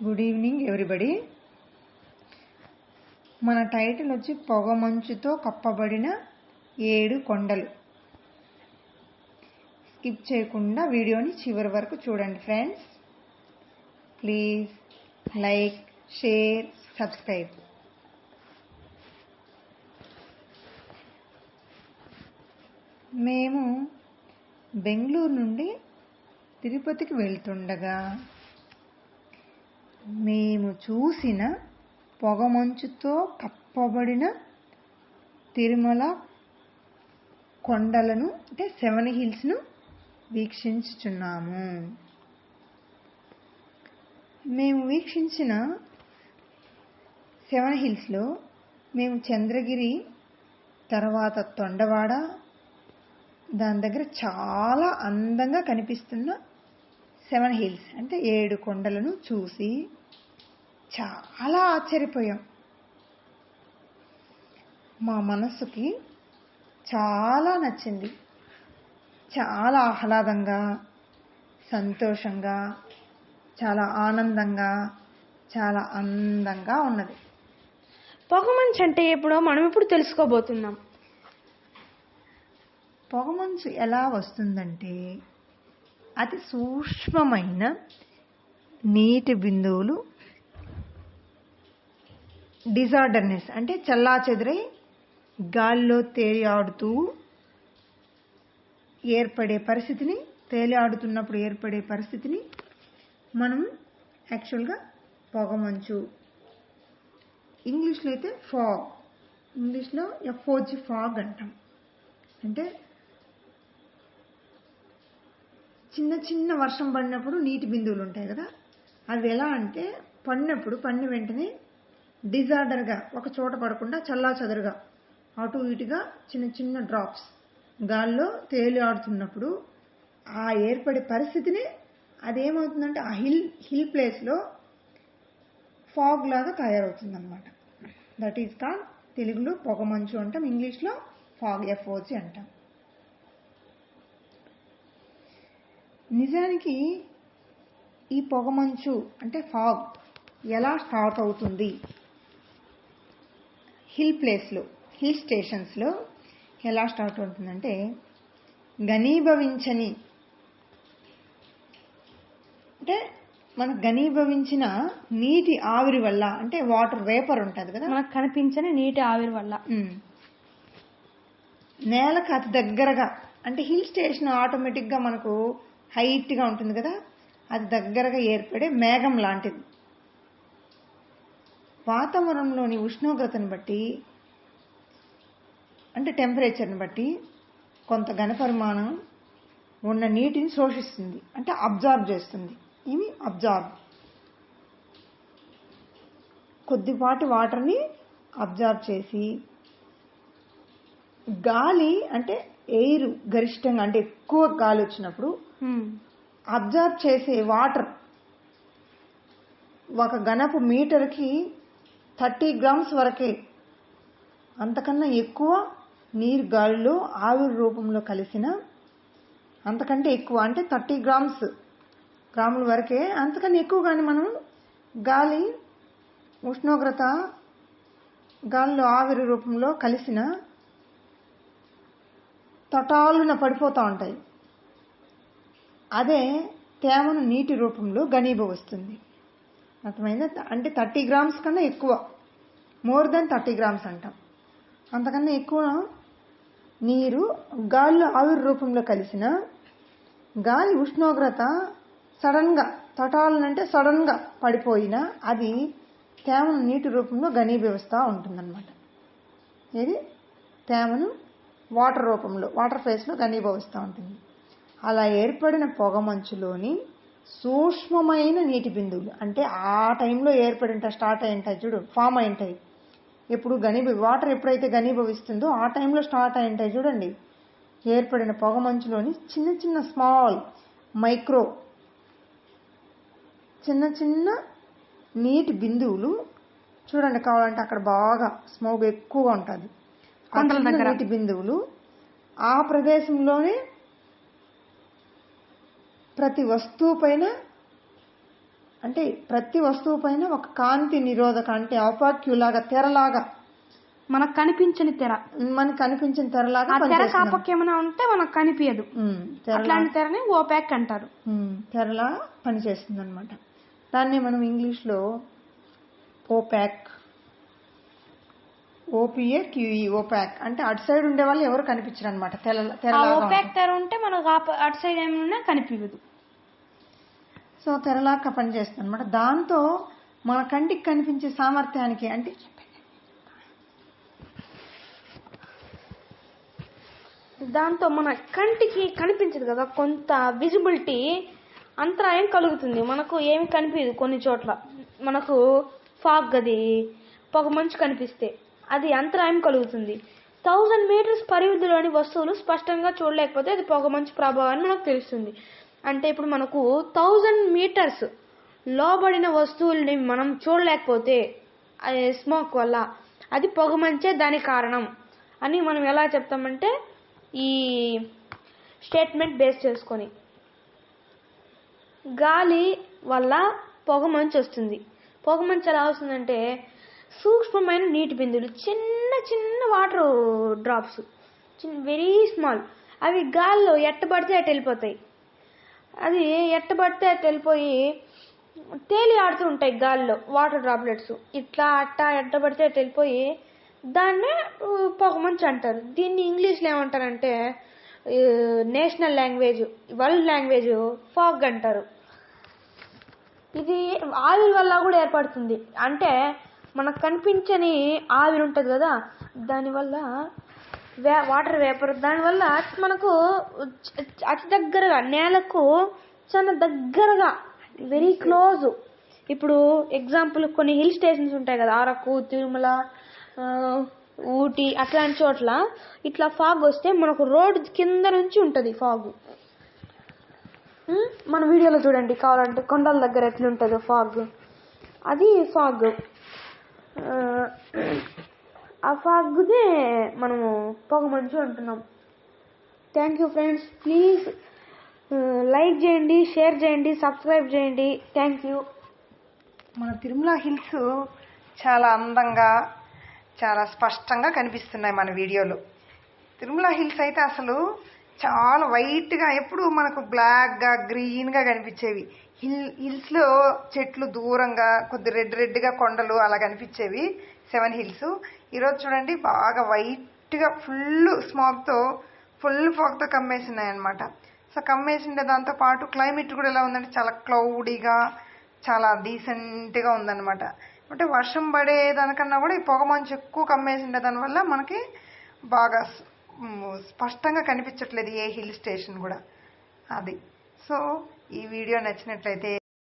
Good evening everybody మన title వచ్చి పొగమంచుతో కప్పబడిన ఏడు కొండలు. స్కిప్ చేయకుండా వీడియోని చివరి వరకు చూడండి friends please like share subscribe మేము బెంగళూరు నుండి తిరుపతికి వెళ్తుండగా మేము చూసిన పొగమంచుతో కప్పబడిన తిరుమల కొండలను అంటే సెవెన్ హిల్స్ను వీక్షించుచున్నాము. మేము వీక్షించిన సెవెన్ హిల్స్లో మేము చంద్రగిరి తర్వాత తొండవాడ దాని దగ్గర చాలా అందంగా కనిపిస్తున్న సెవెన్ హిల్స్ అంటే ఏడు కొండలను చూసి చాలా ఆశ్చర్యపోయాం. మా మనసుకి చాలా నచ్చింది. చాలా ఆహ్లాదంగా సంతోషంగా చాలా ఆనందంగా చాలా అందంగా ఉన్నది. పొగమంచు అంటే ఎప్పుడో మనం ఇప్పుడు తెలుసుకోబోతున్నాం. పొగమంచు ఎలా వస్తుందంటే అతి సూక్ష్మమైన నీటి బిందువులు డిజార్డర్నెస్ అంటే చల్లా చెదిరై గాల్లో తేలియాడుతూ ఏర్పడే పరిస్థితిని తేలియాడుతున్నప్పుడు ఏర్పడే పరిస్థితిని మనం యాక్చువల్గా పొగమంచు. ఇంగ్లీష్లో అయితే ఫాగ్. ఇంగ్లీష్లో ఎఫ్ఓజి ఫాగ్ అంటాం. అంటే చిన్న చిన్న వర్షం పడినప్పుడు నీటి బిందువులు ఉంటాయి కదా అవి ఎలా అంటే పడినప్పుడు పడిన వెంటనే డిజార్డర్గా ఒక చోట పడకుండా చల్లా చదురుగా అటు ఇటుగా చిన్న చిన్న డ్రాప్స్ గాల్లో తేలి ఆడుతున్నప్పుడు ఆ ఏర్పడే పరిస్థితిని అదేమవుతుందంటే ఆ హిల్ హిల్ ప్లేస్లో ఫాగ్ లాగా తయారవుతుంది అనమాట దట్ ఈస్ కాల్ తెలుగులో పొగమంచు అంటాం ఇంగ్లీష్లో ఫాగ్ ఎఫ్ఓసి అంటాం. నిజానికి ఈ పొగమంచు అంటే ఫాగ్ ఎలా స్టార్ట్ అవుతుంది? హిల్ ప్లేస్లో హిల్ స్టేషన్స్లో ఎలా స్టార్ట్ అవుతుందంటే ఘనీభవించని అంటే మనకు ఘనీభవించిన నీటి ఆవిరి వల్ల అంటే వాటర్ వేపర్ ఉంటుంది కదా? మనకు కనిపించని నీటి ఆవిరి వల్ల. నేలకు అతి దగ్గరగా అంటే హిల్ స్టేషన్ ఆటోమేటిక్గా మనకు హైట్గా ఉంటుంది కదా? అది దగ్గరగా ఏర్పడే మేఘం లాంటిది. వాతావరణంలోని ఉష్ణోగ్రతను బట్టి అంటే టెంపరేచర్ని బట్టి కొంత ఘనపరిమాణం ఉన్న నీటిని శోషిస్తుంది. అంటే అబ్జార్బ్ చేస్తుంది. ఇవి అబ్జార్బ్ కొద్దిపాటి వాటర్ని అబ్జార్బ్ చేసి గాలి అంటే ఎయిర్ గరిష్టంగా అంటే ఎక్కువ గాలి వచ్చినప్పుడు. అబ్జర్వ్ చేసే వాటర్ ఒక గణపు మీటర్కి థర్టీ గ్రామ్స్ వరకే. అంతకన్నా ఎక్కువ నీరు గాలిలో ఆవిరి రూపంలో కలిసిన అంతకంటే ఎక్కువ అంటే థర్టీ గ్రామ్స్ గ్రాముల వరకే. అంతకన్నా ఎక్కువ కానీ మనం గాలి ఉష్ణోగ్రత గాలిలో ఆవిరి రూపంలో కలిసిన తటాలున పడిపోతూ ఉంటాయి. అదే తేమను నీటి రూపంలో ఘనీభవిస్తుంది. అర్థమైందా? అంటే థర్టీ గ్రామ్స్ కన్నా ఎక్కువ. మోర్ దెన్ థర్టీ గ్రామ్స్ అంటాం. అంతకన్నా ఎక్కువ నీరు గాలిలో ఆవిరి రూపంలో కలిసిన గాలి ఉష్ణోగ్రత సడన్గా తటాలనంటే సడన్గా పడిపోయినా అది తేమను నీటి రూపంలో ఘనీభవిస్తూ ఉంటుందన్నమాట. ఇది తేమను వాటర్ రూపంలో వాటర్ ఫేస్లో ఘనీభవిస్తూ ఉంటుంది. అలా ఏర్పడిన పొగమంచులోని సూక్ష్మమైన నీటి బిందువులు. అంటే ఆ టైంలో ఏర్పడింట స్టార్ట్ అయింటాయి చూడు ఫామ్ అయింటాయి. ఎప్పుడు ఘనీభ వాటర్ ఎప్పుడైతే ఘనీభవిస్తుందో ఆ టైంలో స్టార్ట్ అయింటాయి చూడండి. ఏర్పడిన పొగమంచులోని చిన్న చిన్న స్మాల్ మైక్రో చిన్న చిన్న నీటి బిందువులు చూడండి కావాలంటే అక్కడ బాగా స్మోగ్ ఎక్కువగా ఉంటుంది. నీటి బిందువులు ఆ ప్రదేశంలోనే ప్రతి వస్తువు పైన అంటే ప్రతి వస్తువు పైన ఒక కాంతి నిరోధక అంటే ఆపాక్యూ లాగా తెరలాగా మనకు కనిపించని తెర. మనకు కనిపించిన తెరలాగా తెర పనిచేస్తుంది. కాపకి ఏమైనా ఉంటే మనకు కనిపించదు అట్లాంటి తెరని ఓపాక్ అంటారు. తెరలా పనిచేస్తుంది అనమాట దాన్ని మనం ఇంగ్లీష్లో ఓపాక్ ఓపిఏ క్యూఈ ఓపాక్. అంటే అటు సైడ్ ఉండే వాళ్ళు ఎవరు కనిపించరు అనమాట తెర తెరలాగా ఓపాక్ తెర ఉంటే మనకు అటు సైడ్ ఏమైనా కనిపించదు. సో తెరలాగా పనిచేస్తుంది అనమాట దాంతో మన కంటికి కనిపించే సామర్థ్యానికి అంటే దాంతో మన కంటికి కనిపించదు కదా కొంత విజిబిలిటీ అంతరాయం కలుగుతుంది. మనకు ఏమి కనిపించదు కొన్ని చోట్ల. మనకు ఫాగ్ అది పొగ మంచు కనిపిస్తే అది అంతరాయం కలుగుతుంది. థౌజండ్ మీటర్స్ పరిధిలోని వస్తువులు స్పష్టంగా చూడలేకపోతే అది పొగ మంచు ప్రభావాన్ని మనకు తెలుస్తుంది. అంటే ఇప్పుడు మనకు థౌజండ్ మీటర్స్ లోబడిన వస్తువుల్ని మనం చూడలేకపోతే స్మోక్ వల్ల అది పొగ మంచే కారణం అని మనం ఎలా చెప్తామంటే ఈ స్టేట్మెంట్ బేస్ చేసుకొని. గాలి వల్ల పొగ మంచు వస్తుంది. పొగమంచు ఎలా వస్తుందంటే సూక్ష్మమైన నీటి బిందువులు చిన్న చిన్న వాటర్ డ్రాప్స్ చిన్న వెరీ స్మాల్ అవి గాల్లో ఎట్టబడితే అటు వెళ్ళిపోతాయి అది ఎట్టబడితే అటు వెళ్ళిపోయి తేలి ఆడుతూ ఉంటాయి గాల్లో వాటర్ డ్రాప్లెట్స్ ఇట్లా అట్ట ఎట్టబడితే అటు వెళ్ళిపోయి దాన్నే ఆ, పొగమంచు అంటారు. దీన్ని ఇంగ్లీష్లో ఏమంటారంటే national language world language fog అంటారు. ఇది ఆవిరి వల్ల కూడా ఏర్పడుతుంది. అంటే మనకు కనిపించని ఆవిరి ఉంటుంది కదా దానివల్ల వే వాటర్ వేపర్. దానివల్ల మనకు అతి దగ్గరగా నేలకు చాలా దగ్గరగా వెరీ క్లోజ్ ఇప్పుడు ఎగ్జాంపుల్ కొన్ని హిల్ స్టేషన్స్ ఉంటాయి కదా అరకు తిరుమల ఊటీ అట్లాంటి చోట్ల ఇట్లా ఫాగ్ వస్తే మనకు రోడ్ కింద నుంచి ఉంటుంది ఫాగ్ మన వీడియోలో చూడండి కావాలంటే కొండల దగ్గర ఎట్లుంటుందో ఫాగ్ అది ఫాగ్ ఆ ఫాగ్దే మనము పొగ మంచు అంటున్నాం. Thank you friends please like చేయండి షేర్ చేయండి సబ్స్క్రైబ్ చేయండి. థ్యాంక్ యూ మన తిరుమల హిల్స్ చాలా అందంగా చాలా స్పష్టంగా కనిపిస్తున్నాయి మన వీడియోలు. తిరుమల హిల్స్ అయితే అసలు చాలా వైట్గా ఎప్పుడు మనకు బ్లాక్గా గ్రీన్గా కనిపించేవి. హిల్ హిల్స్లో చెట్లు దూరంగా కొద్ది రెడ్ రెడ్గా కొండలు అలా కనిపించేవి సెవెన్ హిల్స్. ఈరోజు చూడండి బాగా వైట్గా ఫుల్ స్మాగ్తో ఫుల్ ఫాగ్తో కమ్మేసి ఉన్నాయన్నమాట సో కమ్మేసిండే దాంతో పాటు క్లైమేట్ కూడా ఎలా ఉందంటే చాలా క్లౌడీగా చాలా డీసెంట్గా ఉందన్నమాట. అంటే వర్షం పడేదానికన్నా కూడా ఈ పొగ మంచు ఎక్కువ కమ్మేసిండే దానివల్ల మనకి బాగా స్పష్టంగా కనిపించట్లేదు ఏ హిల్ స్టేషన్ కూడా. అది. సో ఈ వీడియో నచ్చినట్లయితే